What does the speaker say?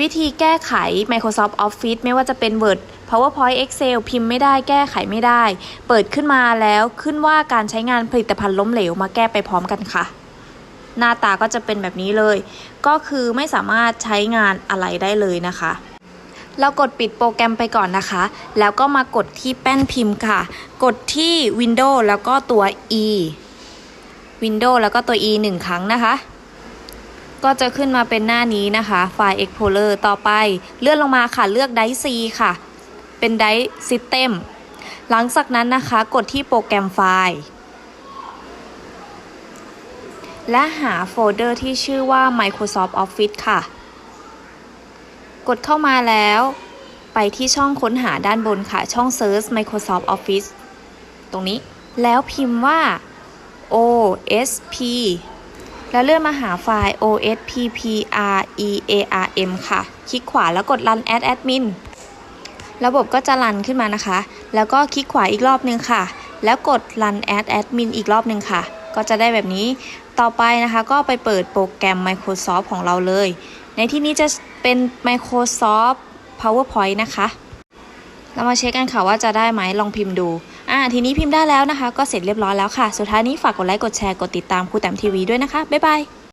วิธีแก้ไข Microsoft Office ไม่ว่าจะเป็น Word PowerPoint Excel พิมพ์ไม่ได้แก้ไขไม่ได้ เปิดขึ้นมาแล้วขึ้นว่าการใช้งานผลิตภัณฑ์ล้มเหลวมาแก้ไปพร้อมกันค่ะ หน้าตาก็จะเป็นแบบนี้เลย ก็คือไม่สามารถใช้งานอะไรได้เลยนะคะ เรากดปิดโปรแกรมไปก่อนนะคะ แล้วก็มากดที่แป้นพิมพ์ค่ะ กดที่ Windows แล้วก็ตัว E Windows แล้วก็ตัว E หนึ่งครั้งนะคะ ก็จะขึ้นมาเป็นหน้านี้นะคะไฟล์ Explorer ต่อไป เลื่อนลงมาค่ะเลือก Drive C ค่ะ เป็น Drive System หลังจากนั้นนะคะกดที่โปรแกรมไฟล์ และหาโฟลเดอร์ที่ชื่อว่า Microsoft Office ค่ะ กดเข้ามาแล้วไปที่ช่องค้นหาด้านบนค่ะ ช่อง Search Microsoft Office ตรงนี้ แล้วพิมพ์ว่า OSP แล้วเลื่อนมาหาไฟล์ OSPPREARM ค่ะ คลิกขวาแล้วกด Run as Admin ระบบก็จะรันขึ้นมานะคะ แล้วก็คลิกขวาอีกรอบนึงค่ะ แล้วกด Run as Admin อีกรอบนึงค่ะ ก็จะได้แบบนี้ ต่อไปนะคะก็ไปเปิดโปรแกรม Microsoft ของเราเลย ในที่นี้จะเป็น Microsoft PowerPoint นะคะ เรามาเช็คกันค่ะว่าจะได้ไหมลองพิมพ์ดู ทีนี้พิมพ์ได้แล้วนะคะ ก็เสร็จเรียบร้อยแล้วค่ะ สุดท้ายนี้ฝากกดไลค์ กดแชร์ กดติดตามครูแต้มทีวีด้วยนะคะ บ๊ายบาย